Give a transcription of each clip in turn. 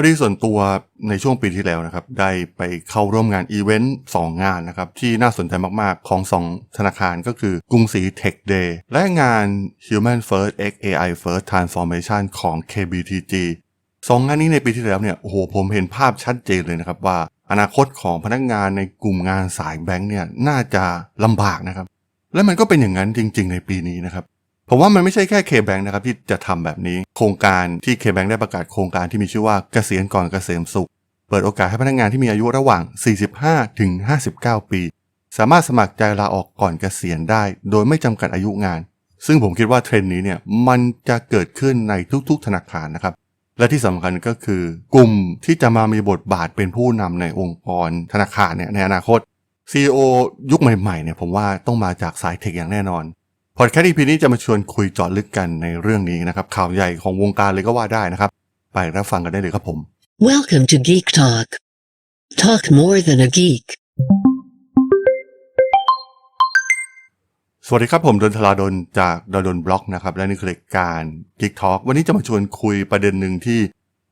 พอดีส่วนตัวในช่วงปีที่แล้วนะครับ ได้ไปเข้าร่วมงานอีเวนต์สองงานนะครับ ที่น่าสนใจมากๆของ 2 ธนาคารก็คือกรุงศรี Tech Day และงาน Human First X AI First Transformation ของ KBTG สองงานนี้ในปีที่แล้วเนี่ยโอ้โหผมเห็นภาพชัดเจนเลยนะครับว่า อนาคตของพนักงานในกลุ่มงานสายแบงค์เนี่ยน่าจะลำบากนะครับ และมันก็เป็นอย่างนั้นจริง ๆ ในปีนี้นะครับ ผมว่ามันไม่ใช่แค่ K-Bank นะครับที่จะทำแบบนี้ โครงการที่ K-Bank ได้ประกาศโครงการที่มีชื่อว่าเกษียณก่อนเกษมสุข เปิดโอกาสให้พนักงานที่มีอายุระหว่าง 45 ถึง 59 ปี สามารถสมัครใจลาออกก่อนเกษียณได้ โดยไม่จำกัดอายุงาน ซึ่งผมคิดว่าเทรนด์นี้เนี่ยมันจะเกิดขึ้นในทุกๆ ธนาคารนะครับและที่สำคัญก็คือกลุ่มที่จะมามีบทบาทเป็นผู้นำในองค์กรธนาคารเนี่ยในอนาคต CEO ยุคใหม่ๆเนี่ยผมว่าต้องมาจากสายเทคอย่างแน่นอน พอดแคสต์ EP นี้จะมาชวนคุยเจาะลึกกันในเรื่องนี้นะครับ ข่าวใหญ่ของวงการเลยก็ว่าได้นะครับ ไปรับฟังกันได้เลยครับผม Welcome to Geek Talk. Talk more than a geek. สวัสดีครับผมดนทลาดนจากดนดนบล็อกนะครับ และนี่คือรายการ Geek Talk วันนี้จะมาชวนคุยประเด็นหนึ่งที่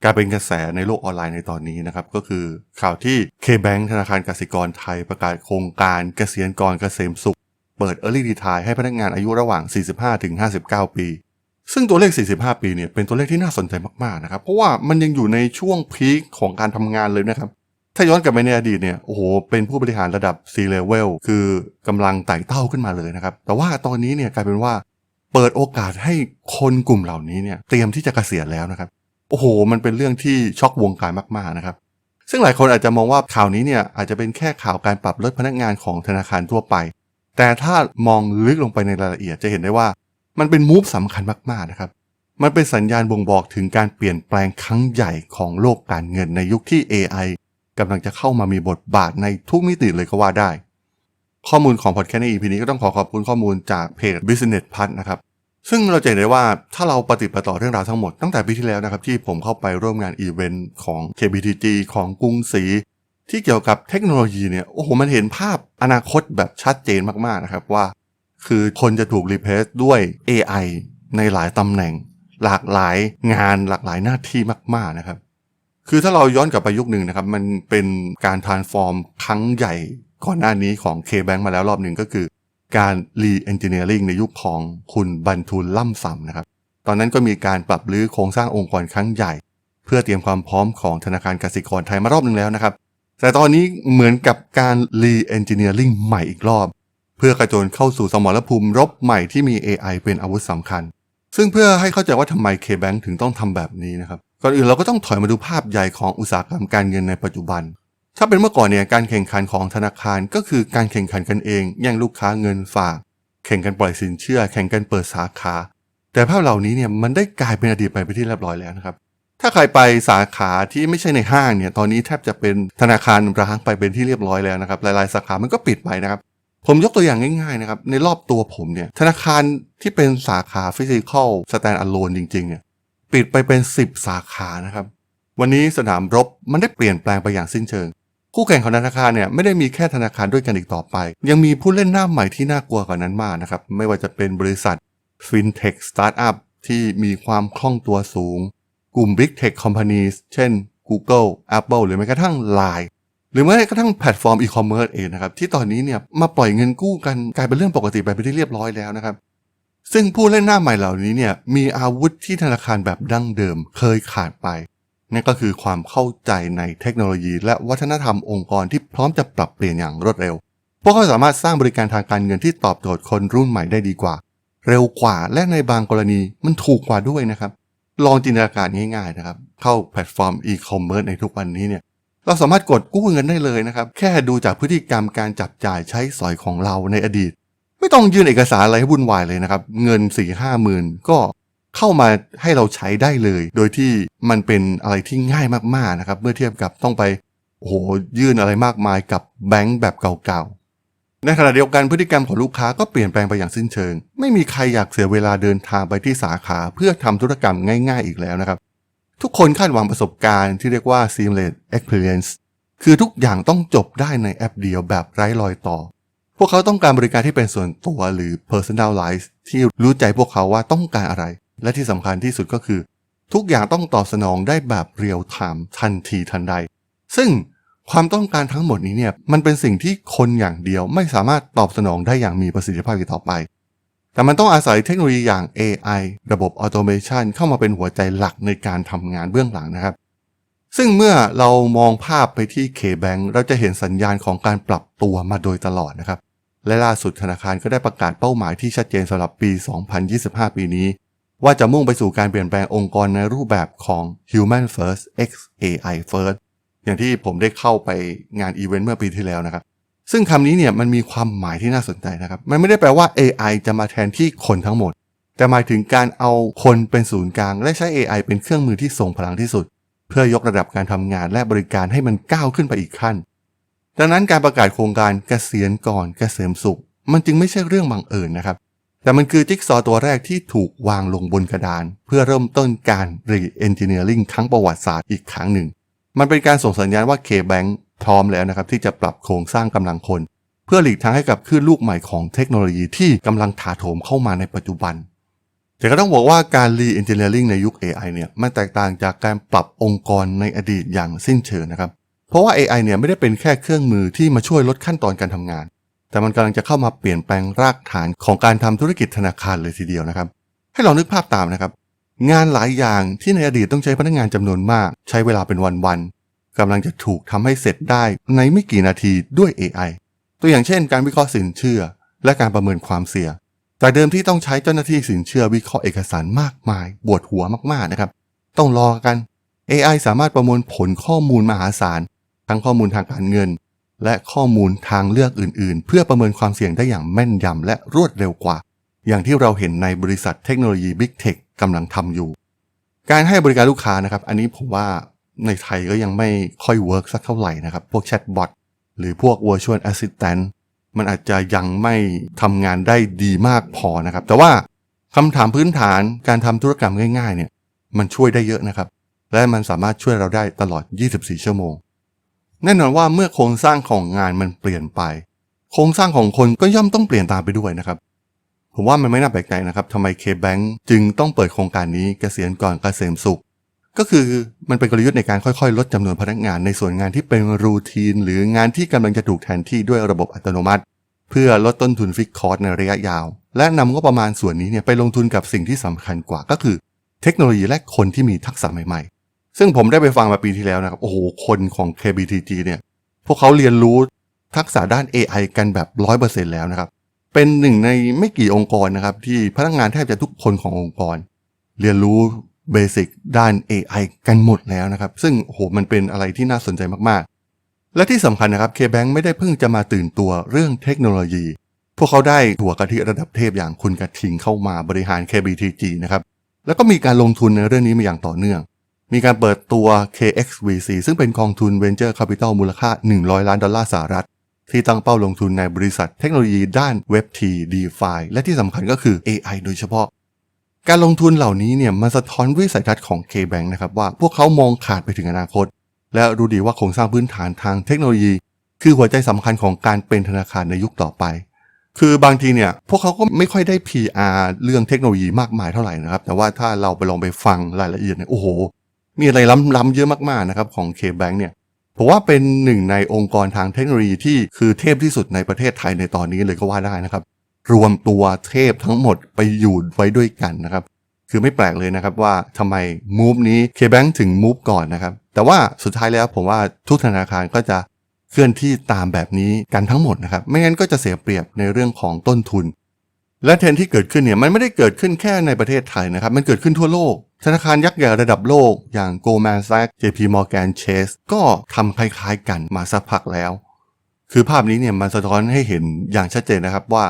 กลายเป็นกระแสในโลกออนไลน์ในตอนนี้นะครับ ก็คือข่าวที่ K-Bank ธนาคารกสิกรไทยประกาศโครงการเกษียณก่อนเกษมสุข เปิด Early Retire ให้พนักงานอายุระหว่าง 45-59 ปี ซึ่งตัวเลข 45 ปีเนี่ยเป็นตัวเลขที่น่าสนใจมากๆนะครับ เพราะว่ามันยังอยู่ในช่วงพีคของการทำงานเลยนะครับ ถ้าย้อนกลับไปในอดีตเนี่ยโอ้โหเป็นผู้บริหารระดับ C level คือกำลังไต่เต้าขึ้นมาเลยนะครับ แต่ว่าตอนนี้เนี่ยกลายเป็นว่า เปิดโอกาสให้คนกลุ่มเหล่านี้เนี่ยเตรียมที่จะเกษียณแล้วนะครับโอ้โห มันเป็นเรื่องที่ช็อกวงการมากๆนะครับซึ่งหลายคนอาจจะมองว่าข่าวนี้เนี่ยอาจจะเป็นแค่ข่าวการปรับลดพนักงานของธนาคารทั่วไป แต่ถ้ามองลึกลงไปในรายละเอียดจะเห็นได้ว่า มันเป็นมูฟสำคัญมากๆนะครับ มันเป็นสัญญาณบ่งบอกถึงการเปลี่ยนแปลงครั้งใหญ่ของโลกการเงินในยุคที่ AI กำลังจะเข้ามามีบทบาทในทุกมิติเลยก็ว่าได้ ข้อมูลของพอดแคสต์ใน EP นี้ก็ต้องขอขอบคุณข้อมูลจากเพจ Business p a s นะครับซึ่งเราจะเห็นได้ว่าถ้าเราปฏิบัติต่อเรื่องราวทั้งหมดตั้งแต่ปีที่แล้วนะครับที่ผมเข้าไปร่วมงานอีเวนต์ของ KBTG ของกรุงศรี ที่เกี่ยวกับเทคโนโลยีเนี่ยโอ้โหมันเห็นภาพอนาคตแบบชัดเจนมากๆนะครับว่า คือคนจะถูกรีเพลซด้วย AI ในหลายตำแหน่ง หลากหลายงานหลากหลายหน้าที่มากๆนะครับ คือถ้าเราย้อนกลับไปยุคหนึ่งนะครับ มันเป็นการทานฟอร์มครั้งใหญ่ก่อนหน้านี้ของ K-Bank มาแล้วรอบหนึ่งก็คือ การ re-engineering ในยุคของคุณบรรทุลล่ำซำนะครับ ตอนนั้นก็มีการปรับรื้อโครงสร้างองค์กรครั้งใหญ่ เพื่อเตรียมความพร้อมของธนาคารกสิกรไทยมารอบหนึ่งแล้วนะครับ แต่ตอนนี้เหมือนกับการ re-engineering ใหม่อีกรอบ เพื่อกระโจนเข้าสู่สมรภูมิรบใหม่ที่มี AI เป็นอาวุธสำคัญ ซึ่งเพื่อให้เข้าใจว่าทำไม K-Bank ถึงต้องทำแบบนี้นะครับ ก่อนอื่นเราก็ต้องถอยมาดูภาพใหญ่ของอุตสาหกรรมการเงินในปัจจุบัน ถ้าเป็นเมื่อก่อนเนี่ยการแข่งขันของธนาคารก็คือการแข่งขันกันเองแย่งลูกค้าเงินฝาก แข่งกันปล่อยสินเชื่อ แข่งกันเปิดสาขา แต่ภาพเหล่านี้เนี่ยมันได้กลายเป็นอดีตไปไปนที่เรียบร้อยแล้วนะครับ ถ้าใครไปสาขาที่ไม่ใช่ในห้างเนี่ย ตอนนี้แทบจะเป็นธนาคารร้างไปเป็นที่เรียบร้อยแล้วนะครับ หลายๆ สาขามันก็ปิดไปนะครับ ผมยกตัวอย่างง่ายๆนะครับ ในรอบตัวผมเนี่ย ธนาคารที่เป็นสาขาฟิสิกอลสแตนด์อะโลนจริงๆเนี่ย ปิดไปเป็น 10 สาขานะครับ วันนี้สนามรบมันได้เปลี่ยนแปลงไปอย่างสิ้นเชิง คู่แข่งของธนาคารเนี่ยไม่ได้มีแค่ธนาคารด้วยกันอีกต่อไป ยังมีผู้เล่นหน้าใหม่ที่น่ากลัวกว่านั้นมากนะครับ ไม่ว่าจะเป็นบริษัท FinTech Startup ที่มีความคล่องตัวสูง กลุ่ม Big Tech Companies เช่น Google Apple หรือแม้กระทั่ง Line หรือแม้กระทั่งแพลตฟอร์มอีคอมเมิร์ซเองนะครับ ที่ตอนนี้เนี่ยมาปล่อยเงินกู้กันกลายเป็นเรื่องปกติไปเป็นที่เรียบร้อยแล้วนะครับ ซึ่งผู้เล่นหน้าใหม่เหล่านี้เนี่ยมีอาวุธที่ธนาคารแบบดั้งเดิมเคยขาดไปนั่นก็คือความเข้าใจในเทคโนโลยี และวัฒนธรรมองค์กรที่พร้อมจะปรับเปลี่ยนอย่างรวดเร็ว พวกเขาสามารถสร้างบริการทางการเงินที่ตอบโจทย์คนรุ่นใหม่ได้ดีกว่า เร็วกว่าและในบางกรณีมันถูกกว่าด้วยนะครับ ลองจินตนาการง่ายๆนะครับ เข้าแพลตฟอร์มอีคอมเมิร์ซในทุกวันนี้เนี่ยเราสามารถกดกู้เงินได้เลยนะครับ แค่ดูจากพฤติกรรมการจับจ่ายใช้สอยของเราในอดีต ไม่ต้องยื่นเอกสารอะไรให้วุ่นวายเลยนะครับ เงิน4ี่ห้าหมื่นก็เข้ามาให้เราใช้ได้เลย โดยที่มันเป็นอะไรที่ง่ายมากๆนะครับ เมื่อเทียบกับต้องไปโอ้โหยื่นอะไรมากมายกับแบงก์แบบเก่าๆ ในขณะเดียวกันพฤติกรรมของลูกค้าก็เปลี่ยนแปลงไปอย่างสิ้นเชิง ไม่มีใครอยากเสียเวลาเดินทางไปที่สาขาเพื่อทำธุรกรรมง่าย ๆ อีกแล้วนะครับ ทุกคนคาดหวังประสบการณ์ที่เรียกว่า seamless experience คือทุกอย่างต้องจบได้ในแอปเดียวแบบไร้รอยต่อ พวกเขาต้องการบริการที่เป็นส่วนตัวหรือ personalized ที่รู้ใจพวกเขาว่าต้องการอะไร และที่สำคัญที่สุดก็คือ ทุกอย่างต้องตอบสนองได้แบบเรียลไทม์ทันทีทันใด ซึ่ง ความต้องการทั้งหมดนี้เนี่ยมันเป็นสิ่งที่คนอย่างเดียวไม่สามารถตอบสนองได้อย่างมีประสิทธิภาพอีกต่อไป แต่มันต้องอาศัยเทคโนโลยีอย่าง AI ระบบออโตเมชันเข้ามาเป็นหัวใจหลักในการทำงานเบื้องหลังนะครับ ซึ่งเมื่อเรามองภาพไปที่ K-Bank เราจะเห็นสัญญาณของการปรับตัวมาโดยตลอดนะครับ และล่าสุดธนาคารก็ได้ประกาศเป้าหมายที่ชัดเจนสำหรับปี 2025 ปีนี้ ว่าจะมุ่งไปสู่การเปลี่ยนแปลงองค์กรในรูปแบบของ Human First x AI First อย่างที่ผมได้เข้าไปงานอีเวนต์เมื่อปีที่แล้วนะครับ ซึ่งคำนี้เนี่ยมันมีความหมายที่น่าสนใจนะครับ มันไม่ได้แปลว่า AI จะมาแทนที่คนทั้งหมด แต่หมายถึงการเอาคนเป็นศูนย์กลาง และใช้ AI เป็นเครื่องมือที่ทรงพลังที่สุด เพื่อยกระดับการทำงานและบริการให้มันก้าวขึ้นไปอีกขั้น ดังนั้นการประกาศโครงการเกษียณก่อนเกษมสุข มันจึงไม่ใช่เรื่องบังเอิญนะครับแต่มันคือจิ๊กซอตัวแรกที่ถูกวางลงบนกระดาน เพื่อเริ่มต้นการ re-engineering ครั้งประวัติศาสตร์อีกครั้งหนึ่ง มันเป็นการส่งสัญญาณว่า K-Bank พร้อมแล้วนะครับที่จะปรับโครงสร้างกำลังคน เพื่อหลีกทางให้กับคลื่นลูกใหม่ของเทคโนโลยีที่กำลังถาโถมเข้ามาในปัจจุบัน แต่ก็ต้องบอกว่าการ re-engineering ในยุค AI เนี่ยมันแตกต่างจากการปรับองค์กรในอดีตอย่างสิ้นเชิงนะครับเพราะว่า AI เนี่ยไม่ได้เป็นแค่เครื่องมือที่มาช่วยลดขั้นตอนการทำงาน แต่มันกำลังจะเข้ามาเปลี่ยนแปลงรากฐานของการทำธุรกิจธนาคารเลยทีเดียวนะครับ ให้ลองนึกภาพตามนะครับ งานหลายอย่างที่ในอดีตต้องใช้พนักงานจำนวนมาก ใช้เวลาเป็นวันๆกำลังจะถูกทำให้เสร็จได้ในไม่กี่นาทีด้วย AI ตัวอย่างเช่น การวิเคราะห์สินเชื่อ และการประเมินความเสี่ยงจากเดิมที่ต้องใช้เจ้าหน้าที่สินเชื่อวิเคราะห์เอกสารมากมายปวดหัวมากๆนะครับ ต้องรอกัน AI สามารถประมวลผลข้อมูลมหาศาล ทั้งข้อมูลทางการเงิน และข้อมูลทางเลือกอื่น ๆ เพื่อประเมินความเสี่ยงได้อย่างแม่นยำและรวดเร็วกว่า อย่างที่เราเห็นในบริษัทเทคโนโลยี Big Tech กำลังทำอยู่ การให้บริการลูกค้านะครับ อันนี้ผมว่าในไทยก็ยังไม่ค่อยเวิร์กสักเท่าไหร่นะครับ พวกแชทบอทหรือพวก Virtual Assistant มันอาจจะยังไม่ทำงานได้ดีมากพอนะครับ แต่ว่าคำถามพื้นฐานการทำธุรกรรมง่ายๆเนี่ยมันช่วยได้เยอะนะครับ และมันสามารถช่วยเราได้ตลอด 24 ชั่วโมง แน่นอนว่าเมื่อโครงสร้างของงานมันเปลี่ยนไป โครงสร้างของคนก็ย่อมต้องเปลี่ยนตามไปด้วยนะครับ ผมว่ามันไม่น่าแปลกใจนะครับทำไม K-Bank จึงต้องเปิดโครงการนี้เกษียณก่อนเกษมสุข ก็คือมันเป็นกลยุทธ์ในการค่อยๆ ลดจำนวนพนักงานในส่วนงานที่เป็นรูทีน หรืองานที่กำลังจะถูกแทนที่ด้วยระบบอัตโนมัติ เพื่อลดต้นทุนฟิกคอร์สในระยะยาว และนำงบประมาณส่วนนี้เนี่ยไปลงทุนกับสิ่งที่สำคัญกว่าก็คือ เทคโนโลยีและคนที่มีทักษะใหม่ๆ ซึ่งผมได้ไปฟังมาปีที่แล้วนะครับโอ้โหคนของ KBTG เนี่ยพวกเขาเรียนรู้ทักษะด้าน AI กันแบบ 100%แล้วนะครับ เป็นหนึ่งในไม่กี่องค์กรนะครับ ที่พนักงานแทบจะทุกคนขององค์กร เรียนรู้เบสิกด้าน AI กันหมดแล้วนะครับ ซึ่งโหมันเป็นอะไรที่น่าสนใจมากๆ และที่สำคัญนะครับ K-Bank ไม่ได้เพิ่งจะมาตื่นตัวเรื่องเทคโนโลยี พวกเขาได้หัวกะทิระดับเทพอย่างคุณกระทิงเข้ามาบริหาร KBTG นะครับ แล้วก็มีการลงทุนในเรื่องนี้มาอย่างต่อเนื่อง มีการเปิดตัว KXVC ซึ่งเป็นกองทุน Venture Capital มูลค่า 100 ล้านดอลลาร์สหรัฐ ที่ตั้งเป้าลงทุนในบริษัทเทคโนโลยีด้าน Web3 DeFi และที่สำคัญก็คือ AI โดยเฉพาะ การลงทุนเหล่านี้เนี่ยมันสะท้อนวิสัยทัศน์ของ K-Bank นะครับว่าพวกเขามองขาดไปถึงอนาคต และรู้ดีว่าโครงสร้างพื้นฐานทางเทคโนโลยี คือหัวใจสำคัญของการเป็นธนาคารในยุคต่อไป คือบางทีเนี่ยพวกเขาก็ไม่ค่อยได้ PR เรื่องเทคโนโลยีมากมายเท่าไหร่นะครับแต่ว่าถ้าเราไปลองไปฟังรายละเอียดเนี่ยโอ้โหมีอะไรล้ำๆเยอะมากๆนะครับของ K-Bank เนี่ย ผมว่าเป็นหนึ่งในองค์กรทางเทคโนโลยีที่คือเทพที่สุดในประเทศไทยในตอนนี้เลยก็ว่าได้นะครับ รวมตัวเทพทั้งหมดไปอยู่ไว้ด้วยกันนะครับ คือไม่แปลกเลยนะครับว่าทำไมมูฟนี้ K-Bank ถึงมูฟก่อนนะครับ แต่ว่าสุดท้ายแล้วผมว่าทุกธนาคารก็จะเคลื่อนที่ตามแบบนี้กันทั้งหมดนะครับ ไม่งั้นก็จะเสียเปรียบในเรื่องของต้นทุน และเทรนที่เกิดขึ้นเนี่ยมันไม่ได้เกิดขึ้นแค่ในประเทศไทยนะครับ มันเกิดขึ้นทั่วโลก ธนาคารยักษ์ใหญ่ระดับโลกอย่าง Goldman Sachs JP Morgan Chase ก็ทำคล้ายๆกันมาสักพักแล้ว คือภาพนี้เนี่ยมันสะท้อนให้เห็นอย่างชัดเจนนะครับว่า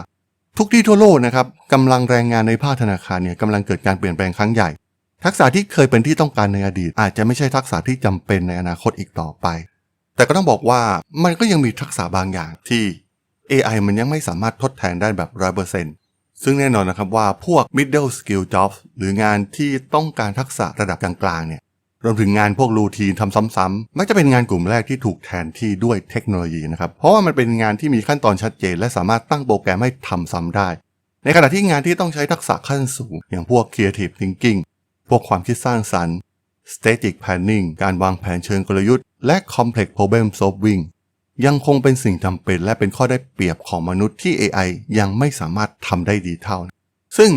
ทุกที่ทั่วโลกนะครับกำลังแรงงานในภาคธนาคารเนี่ยกำลังเกิดการเปลี่ยนแปลงครั้งใหญ่ ทักษะที่เคยเป็นที่ต้องการในอดีต อาจจะไม่ใช่ทักษะที่จำเป็นในอนาคตอีกต่อไป แต่ก็ต้องบอกว่ามันก็ยังมีทักษะบางอย่างที่ AI มันยังไม่สามารถทดแทนได้แบบ100%ซึ่ ซึ่งแน่นอนนะครับว่าพวก middle skill jobs หรืองานที่ต้องการทักษะระดับกลางๆเนี่ยรวมถึงงานพวกรูทีนทำซ้ำๆมักจะเป็นงานกลุ่มแรกที่ถูกแทนที่ด้วยเทคโนโลยีนะครับ เพราะว่ามันเป็นงานที่มีขั้นตอนชัดเจน และสามารถตั้งโปรแกรมให้ทำซ้ำได้ ในขณะที่งานที่ต้องใช้ทักษะขั้นสูง อย่างพวก creative thinking พวกความคิดสร้างสรรค์ strategic planning การวางแผนเชิงกลยุทธ์ และ complex problem solving ยังคงเป็นสิ่งจำเป็นและเป็นข้อได้เปรียบของมนุษย์ที่ AI ยังไม่สามารถทำได้ดีเท่า ซึ่ง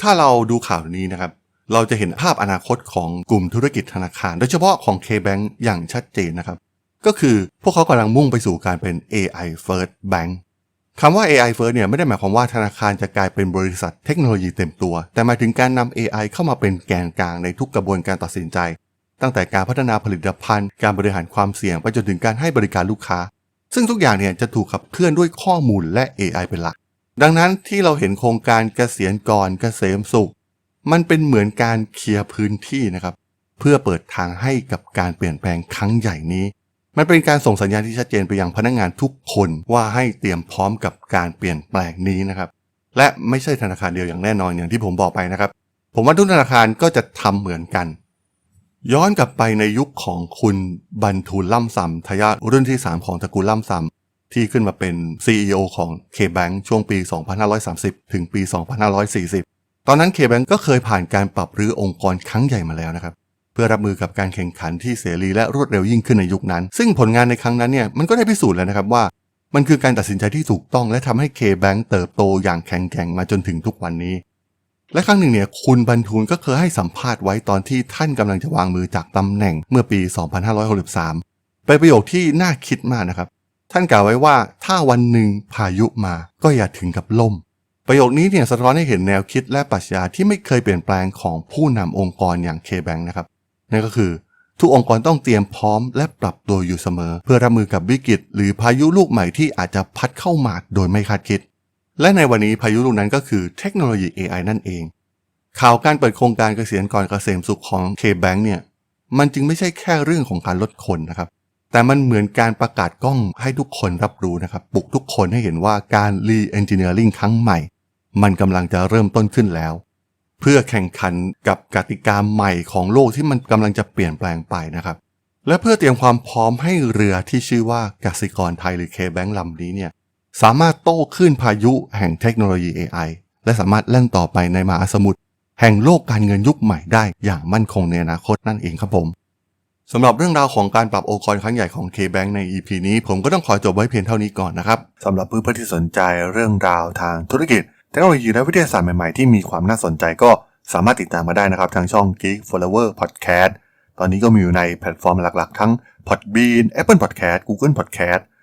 ถ้าเราดูข่าวนี้นะครับ เราจะเห็นภาพอนาคตของกลุ่มธุรกิจธนาคาร โดยเฉพาะของ K-Bank อย่างชัดเจนนะครับ ก็คือพวกเขากำลังมุ่งไปสู่การเป็น AI first bank คำว่า AI first เนี่ยไม่ได้หมายความว่าธนาคารจะกลายเป็นบริษัทเทคโนโลยีเต็มตัว แต่หมายถึงการนำ AI เข้ามาเป็นแกนกลางในทุกกระบวนการตัดสินใจ ตั้งแต่การพัฒนาผลิตภัณฑ์ การบริหารความเสี่ยงไปจนถึงการให้บริการลูกค้า ซึ่งทุกอย่างเนี่ยจะถูกขับเคลื่อนด้วยข้อมูลและ AI เป็นหลัก ดังนั้นที่เราเห็นโครงการเกษียณก่อนเกษมสุข มันเป็นเหมือนการเคลียร์พื้นที่นะครับ เพื่อเปิดทางให้กับการเปลี่ยนแปลงครั้งใหญ่นี้ มันเป็นการส่งสัญญาณที่ชัดเจนไปยังพนักงานทุกคนว่าให้เตรียมพร้อมกับการเปลี่ยนแปลงนี้นะครับ และไม่ใช่ธนาคารเดียวอย่างแน่นอนอย่างที่ผมบอกไปนะครับ ผมว่าทุกธนาคารก็จะทำเหมือนกัน ย้อนกลับไปในยุคของคุณบรรทูลล่ำซำทายาทรุ่นที่ 3 ของตระกูลล่ำซำที่ขึ้นมาเป็น CEO ของ K-Bank ช่วงปี 2530 ถึงปี 2540 ตอนนั้น K-Bank ก็เคยผ่านการปรับรื้อองค์กรครั้งใหญ่มาแล้วนะครับ เพื่อรับมือกับการแข่งขันที่เสรีและรวดเร็วยิ่งขึ้นในยุคนั้น ซึ่งผลงานในครั้งนั้นเนี่ยมันก็ได้พิสูจน์แล้วนะครับว่า มันคือการตัดสินใจที่ถูกต้องและทำให้ K-Bank เติบโตอย่างแข็งแกร่งมาจนถึงทุกวันนี้ และครั้งหนึ่งเนี่ยคุณบรรทูลก็เคยให้สัมภาษณ์ไว้ตอนที่ท่านกำลังจะวางมือจากตำแหน่งเมื่อปี 2563 เป็นประโยคที่น่าคิดมากนะครับ ท่านกล่าวไว้ว่าถ้าวันหนึ่งพายุมาก็อย่าถึงกับล่ม ประโยคนี้เนี่ยสะท้อนให้เห็นแนวคิดและปรัชญาที่ไม่เคยเปลี่ยนแปลงของผู้นำองค์กรอย่าง K-Bank นะครับนั่นก็คือทุกองค์กรต้องเตรียมพร้อมและปรับตัวอยู่เสมอ เพื่อรับมือกับวิกฤต หรือพายุลูกใหม่ที่อาจจะพัดเข้ามาโดยไม่คาดคิด และในวันนี้พายุลูกนั้นก็คือเทคโนโลยี AI นั่นเอง ข่าวการเปิดโครงการเกษียณก่อนเกษมสุขของ K-Bank เนี่ยมันจึงไม่ใช่แค่เรื่องของการลดคนนะครับ แต่มันเหมือนการประกาศกล้องให้ทุกคนรับรู้นะครับปลุกทุกคนให้เห็นว่าการ re-engineering ครั้งใหม่ มันกำลังจะเริ่มต้นขึ้นแล้ว เพื่อแข่งขันกับกติกาใหม่ของโลกที่มันกำลังจะเปลี่ยนแปลงไปนะครับและเพื่อเตรียมความพร้อมให้เรือที่ชื่อว่ากสิกรไทยหรือ K-Bank ลำนี้เนี่ย สามารถโต้คลื่นพายุแห่งเทคโนโลยี AI และสามารถแล่นต่อไปในมหาสมุทรแห่งโลกการเงินยุคใหม่ได้อย่างมั่นคงในอนาคตนั่นเองครับผมสำหรับเรื่องราวของการปรับองค์กรครั้งใหญ่ของ K-Bank ใน EP นี้ ผมก็ต้องขอจบไว้เพียงเท่านี้ก่อนนะครับสำหรับเพื่อนๆที่สนใจเรื่องราวทางธุรกิจเทคโนโลยีและวิทยาศาสตร์ใหม่ๆที่มีความน่าสนใจก็สามารถติดตามมาได้นะครับทางช่อง Geek Flower Podcast ตอนนี้ก็มีอยู่ในแพลตฟอร์มหลักๆ ทั้ง Podbean Apple Podcast Google Podcast